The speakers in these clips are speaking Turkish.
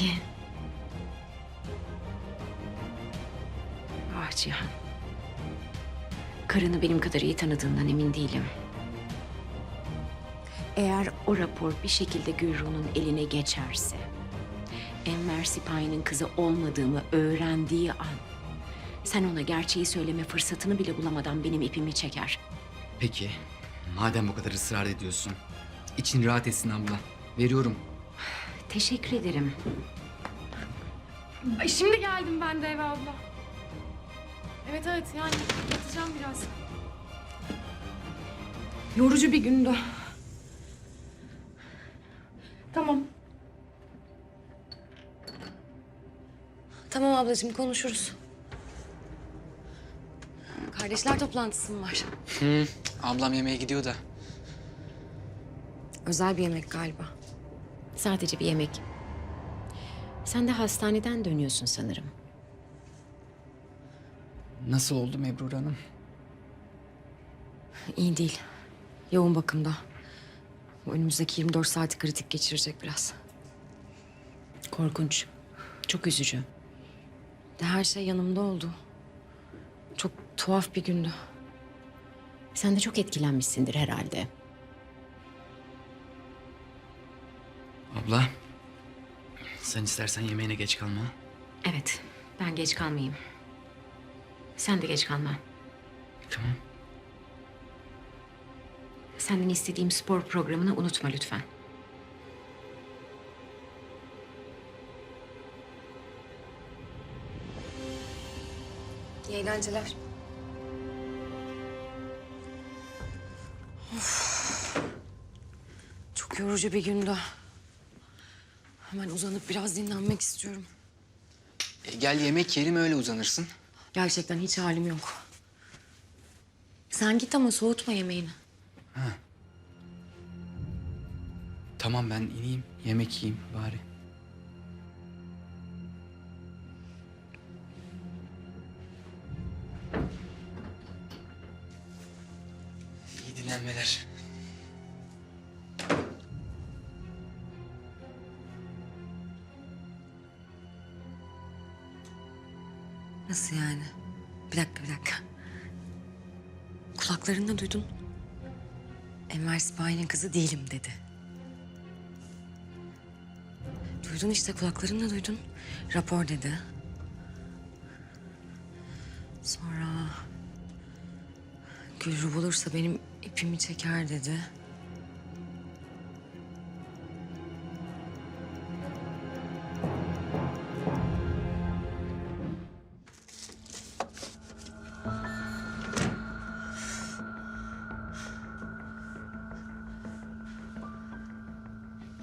İyi. Ah Cihan. Karını benim kadar iyi tanıdığından emin değilim. Eğer o rapor bir şekilde Gürru'nun eline geçerse... Enver Sipahi'nin kızı olmadığımı öğrendiği an... Sen ona gerçeği söyleme fırsatını bile bulamadan benim ipimi çeker. Peki, madem bu kadar ısrar ediyorsun, için rahat etsin abla. Veriyorum. Teşekkür ederim. Ay şimdi geldim ben de eve abla. Evet evet yani yatacağım biraz. Yorucu bir gündü. Tamam. Tamam ablacığım konuşuruz. Kardeşler toplantısı mı var? Hı, ablam yemeğe gidiyor da. Özel bir yemek galiba. Sadece bir yemek. Sen de hastaneden dönüyorsun sanırım. Nasıl oldu Mebrur Hanım? İyi değil. Yoğun bakımda. Bu önümüzdeki 24 saati kritik geçirecek biraz. Korkunç. Çok üzücü. De her şey yanımda oldu. Çok tuhaf bir gündü. Sen de çok etkilenmişsindir herhalde. Abla, sen istersen yemeğine geç kalma. Evet, ben geç kalmayayım. Sen de geç kalma. Tamam. Senden istediğim spor programını unutma lütfen. İyi eğlenceler. Of. Çok yorucu bir gündü. Hemen uzanıp biraz dinlenmek istiyorum. E, gel yemek yiyelim öyle uzanırsın. Gerçekten hiç halim yok. Sen git ama soğutma yemeğini. Tamam ben ineyim, yemek yiyeyim bari. İyi dinlenmeler. Nasıl yani? Bir dakika, bir dakika. Kulaklarında duydun. Enver Sipahi'nin kızı değilim dedi. Duydun işte kulaklarınla duydun. Rapor dedi. Sonra... Gülru bulursa benim ipimi çeker dedi.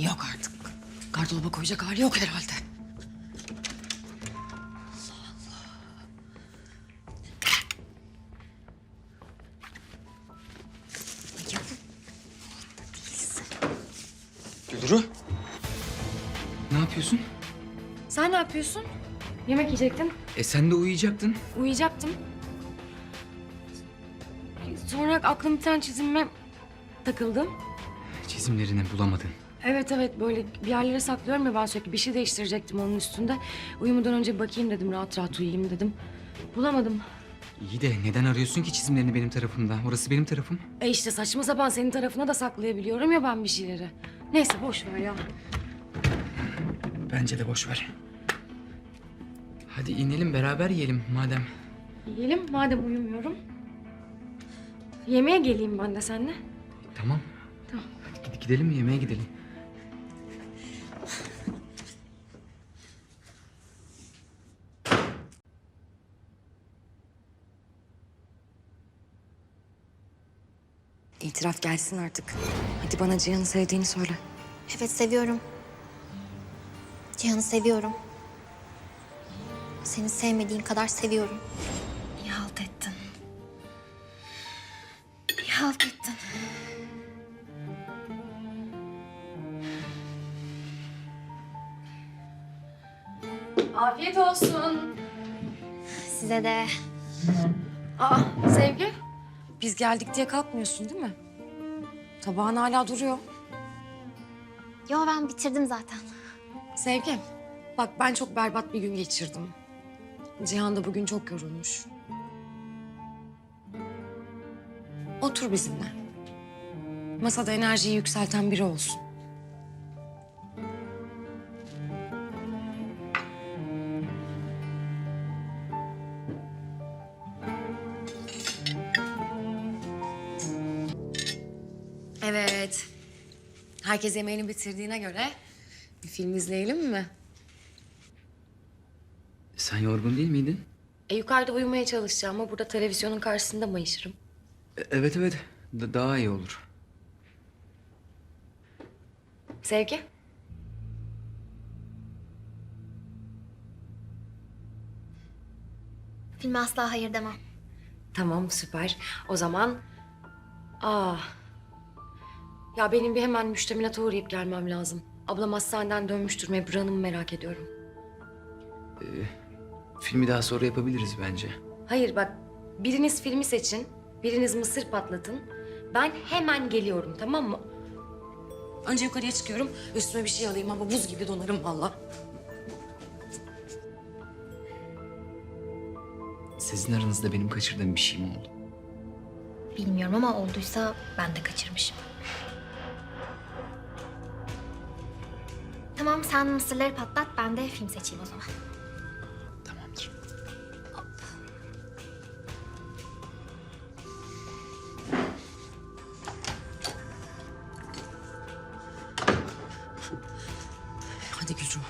Yok artık. Gardırob'a koyacak hali yok herhalde. Gülru. Ne yapıyorsun? Sen ne yapıyorsun? Yemek yiyecektin. E sen de uyuyacaktın. Uyuyacaktım. Sonra aklım bir tane çizimime takıldı. Çizimlerini bulamadın. Evet evet böyle bir yerlere saklıyorum ya ben sürekli bir şey değiştirecektim onun üstünde. Uyumadan önce bir bakayım dedim rahat rahat uyuyayım dedim. Bulamadım. İyi de neden arıyorsun ki çizimlerini benim tarafımda? Orası benim tarafım. E işte saçma sapan senin tarafına da saklayabiliyorum ya ben bir şeyleri. Neyse boş ver ya. Bence de boş ver. Hadi inelim beraber yiyelim madem. Yiyelim madem uyumuyorum. Yemeğe geleyim ben de seninle. Tamam. Tamam. Gid- gidelim yemeğe gidelim. İtiraf gelsin artık. Hadi bana Cihan'ı sevdiğini söyle. Evet seviyorum. Cihan'ı seviyorum. Seni sevmediğin kadar seviyorum. İyi halt ettin. İyi halt ettin. Afiyet olsun. Size de Aa Sevgi. Biz geldik diye kalkmıyorsun değil mi? Tabağın hala duruyor. Yo ben bitirdim zaten. Sevgi. Bak ben çok berbat bir gün geçirdim. Cihan da bugün çok yorulmuş. Otur bizimle. Masada enerjiyi yükselten biri olsun. Herkes yemeğini bitirdiğine göre bir film izleyelim mi? Sen yorgun değil miydin? E yukarıda uyumaya çalışacağım ama burada televizyonun karşısında mayışırım. E- evet evet. Da- daha iyi olur. Sevgi? Filme asla hayır demem. Tamam süper. O zaman... Aa. Ya benim bir hemen müştemilata uğrayıp gelmem lazım. Ablam hastaneden dönmüştür. Mebru Hanım'ı merak ediyorum. Filmi daha sonra yapabiliriz bence. Hayır bak biriniz filmi seçin. Biriniz mısır patlatın. Ben hemen geliyorum tamam mı? Önce yukarıya çıkıyorum. Üstüme bir şey alayım ama buz gibi donarım valla. Sizin aranızda benim kaçırdığım bir şey mi oldu? Bilmiyorum ama olduysa ben de kaçırmışım. Tamam sen mısırları patlat ben de film seçeyim o zaman. Tamamdır. Hadi Gülcüm.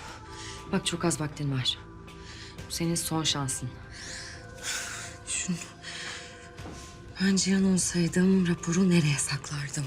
Bak çok az vaktin var. Bu senin son şansın. Düşün. Ben Cihan olsaydım raporu nereye saklardım?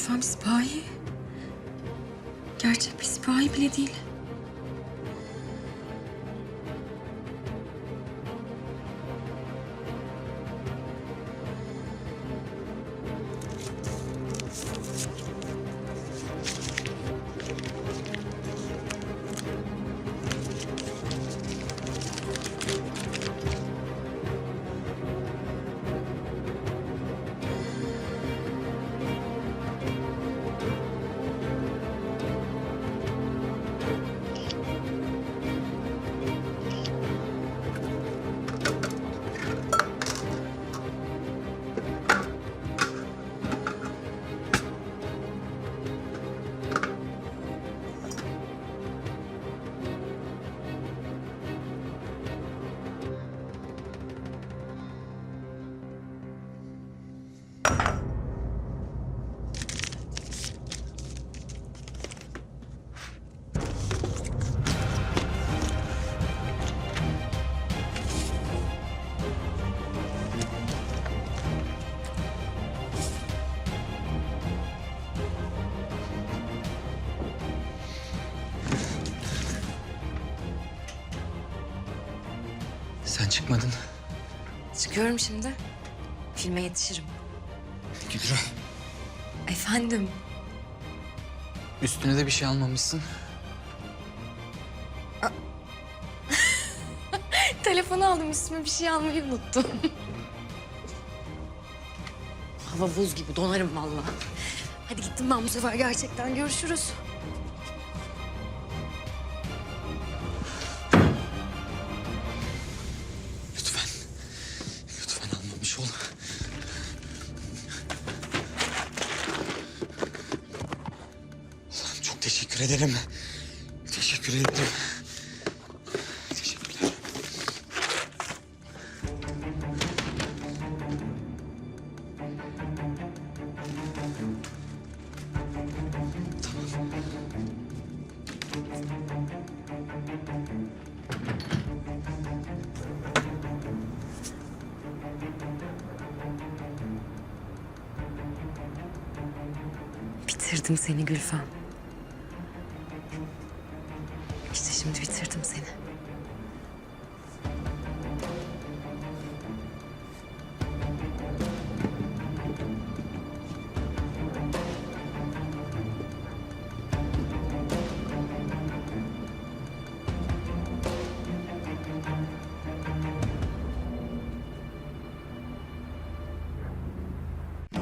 Gülfem sipahi. Gerçek bir sipahi bile değil. Çıkmadın. Çıkıyorum şimdi. Filme yetişirim. Güdrü. Efendim? Üstüne de bir şey almamışsın. Telefonu aldım üstüme bir şey almayı unuttum. Hava buz gibi donarım vallahi. Hadi gittim ben bu sefer gerçekten görüşürüz. Teşekkür ederim. Teşekkür ederim. Teşekkürler. Bitirdim seni Gülfem.